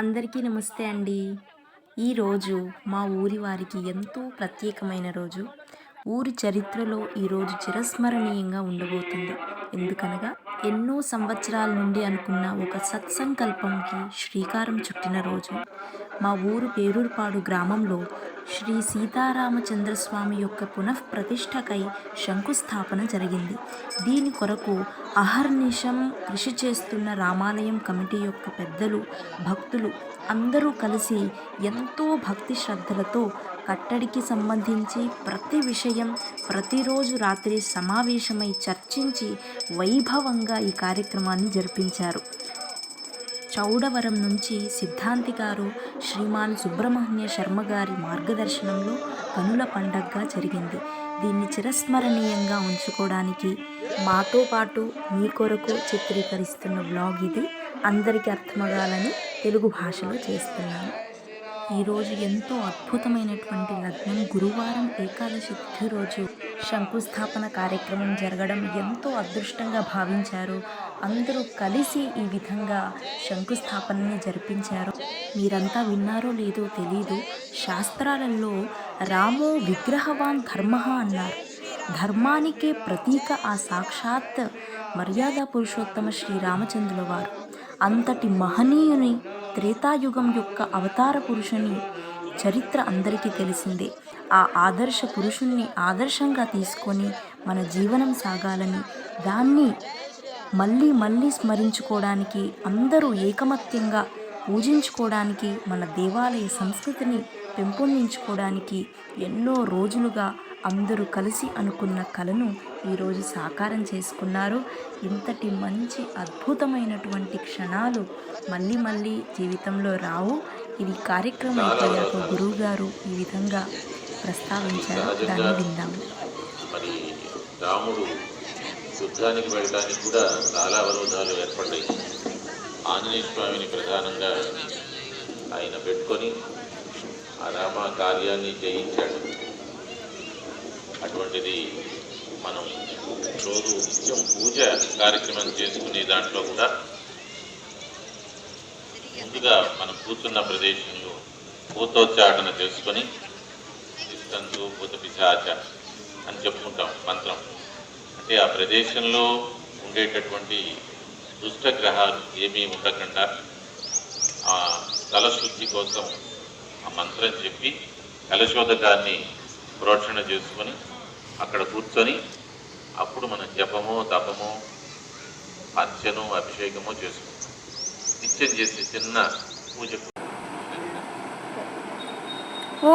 అందరికీ నమస్తే అండి. ఈరోజు మా ఊరి వారికి ఎంతో ప్రత్యేకమైన రోజు. ఊరి చరిత్రలో ఈరోజు చిరస్మరణీయంగా ఉండబోతుంది. ఎందుకనగా ఎన్నో సంవత్సరాల నుండి అనుకున్న ఒక సత్సంకల్పంకి శ్రీకారం చుట్టిన రోజు. మా ఊరు పేరూరుపాడు గ్రామంలో శ్రీ సీతారామచంద్రస్వామి యొక్క పునఃప్రతిష్టకై శంకుస్థాపన జరిగింది. దీని కొరకు అహర్నిశం కృషి చేస్తున్న రామాలయం కమిటీ యొక్క పెద్దలు భక్తులు అందరూ కలిసి ఎంతో భక్తి శ్రద్ధలతో కట్టడికి సంబంధించి ప్రతి విషయం ప్రతిరోజు రాత్రి సమావేశమై చర్చించి వైభవంగా ఈ కార్యక్రమాన్ని జరిపించారు. చౌడవరం నుంచి సిద్ధాంతి గారు శ్రీమాన్ సుబ్రహ్మణ్య శర్మ గారి మార్గదర్శనంలో కనుల పండగగా జరిగింది. దీన్ని చిరస్మరణీయంగా ఉంచుకోవడానికి మాతో పాటు మీ కొరకు చిత్రీకరిస్తున్న బ్లాగ్ ఇది. అందరికీ అర్థమగాలని తెలుగు భాషలో చేస్తున్నాను. ఈరోజు ఎంతో అద్భుతమైనటువంటి లగ్నం గురువారం ఏకాదశి తిథి రోజు శంకుస్థాపన కార్యక్రమం జరగడం ఎంతో అదృష్టంగా భావించారు. అందరూ కలిసి ఈ విధంగా శంకుస్థాపనని జరిపించారు. మీరంతా విన్నారో లేదో తెలీదు. శాస్త్రాలలో రామో విగ్రహవాన్ ధర్మ అన్నారు. ధర్మానికే ప్రతీక ఆ సాక్షాత్ మర్యాద పురుషోత్తమ శ్రీరామచంద్రుల వారు. అంతటి మహనీయుని త్రేతాయుగం యొక్క అవతార పురుషుని చరిత్ర అందరికీ తెలిసిందే. ఆ ఆదర్శ పురుషుణ్ణి ఆదర్శంగా తీసుకొని మన జీవనం సాగాలని దాన్ని మళ్ళీ మళ్ళీ స్మరించుకోవడానికి అందరూ ఏకమత్యంగా పూజించుకోవడానికి మన దేవాలయ సంస్కృతిని పెంపొందించుకోవడానికి ఎన్నో రోజులుగా అందరూ కలిసి అనుకున్న కళను ఈరోజు సాకారం చేసుకున్నారు. ఇంతటి మంచి అద్భుతమైనటువంటి క్షణాలు మళ్ళీ మళ్ళీ జీవితంలో రావు. ఇది కార్యక్రమం అయిపోయాక గురువు గారు ఈ విధంగా ప్రస్తావించారు. దాన్ని విందాము మరి రాముడు యుద్ధానికి వెళ్ళడానికి కూడా చాలా అవరోధాలు ఏర్పడ్డాయి. ఆంజనేయ స్వామిని ప్రధానంగా ఆయన పెట్టుకొని ఆ రామ కార్యాన్ని జయించాడు. అటువంటిది మనం రోజు నిత్యం పూజ కార్యక్రమం చేసుకునే దాంట్లో కూడా ముందుగా మనం కూర్చున్న ప్రదేశంలో భూతోచ్చాటన చేసుకొని ఇష్టంతో పూత పిశాచ అని చెప్పుకుంటాం మంత్రం. అంటే ఆ ప్రదేశంలో ఉండేటటువంటి దుష్ట గ్రహాలు ఏమీ ఉండకుండా ఆ కలశుద్ధి కోసం ఆ మంత్రం చెప్పి కలశోదకాన్ని ప్రోక్షణ చేసుకొని అక్కడ కూర్చొని అప్పుడు మనం జపము తపము పంచను అభిషేకము చేసుకుంటాం. నిత్యం చేసే చిన్న పూజ ఓ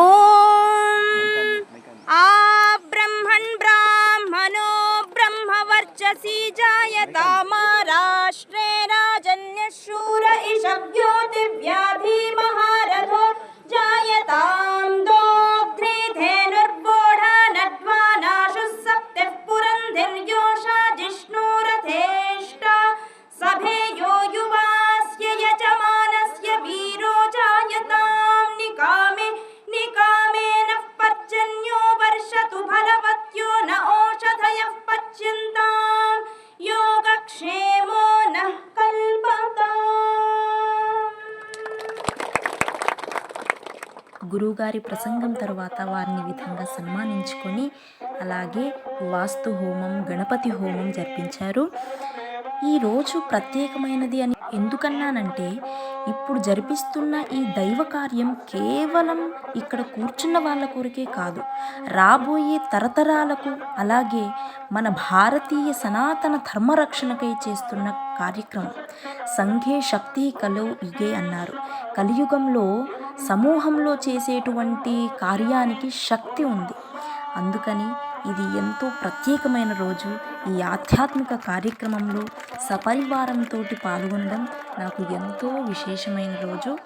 वर्चसि जायता महाराष्ट्रे राजन्यशूर इषव्यो दिव्याधि महाराज గురువుగారి ప్రసంగం తరువాత వారిని విధంగా సన్మానించుకొని అలాగే వాస్తు హోమం గణపతి హోమం జరిపించారు. ఈ రోజు ప్రత్యేకమైనది అని ఎందుకన్నానంటే ఇప్పుడు జరిపిస్తున్న ఈ దైవ కార్యం కేవలం ఇక్కడ కూర్చున్న వాళ్ళ కొరకే కాదు రాబోయే తరతరాలకు అలాగే మన భారతీయ సనాతన ధర్మరక్షణకై చేస్తున్న కార్యక్రమం. సంఘే శక్తి కలో ఇగే అన్నారు. కలియుగంలో సమూహంలో చేసేటువంటి కార్యానికి శక్తి ఉంది. అందుకని ఇది ఎంతో ప్రత్యేకమైన రోజు. ఈ ఆధ్యాత్మిక కార్యక్రమంలో సపరివారంతో పాల్గొనడం నాకు ఎంతో విశేషమైన రోజు.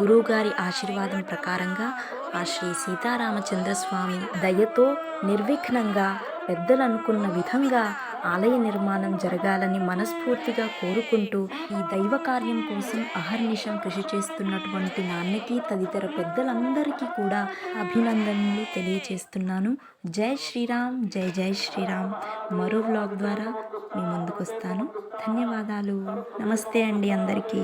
గురువుగారి ఆశీర్వాదం ప్రకారంగా ఆ శ్రీ సీతారామచంద్రస్వామి దయతో నిర్విఘ్నంగా పెద్దలు అనుకున్న విధంగా ఆలయ నిర్మాణం జరగాలని మనస్ఫూర్తిగా కోరుకుంటూ ఈ దైవ కార్యం కోసం అహర్నిశం కృషి చేస్తున్నటువంటి నాన్నకి తదితర పెద్దలందరికీ కూడా అభినందనలు తెలియచేస్తున్నాను. జై శ్రీరామ్ జై జై శ్రీరామ్. మరో వ్లాగ్ ద్వారా మీ ముందుకు వస్తాను ధన్యవాదాలు. నమస్తే అండి అందరికీ.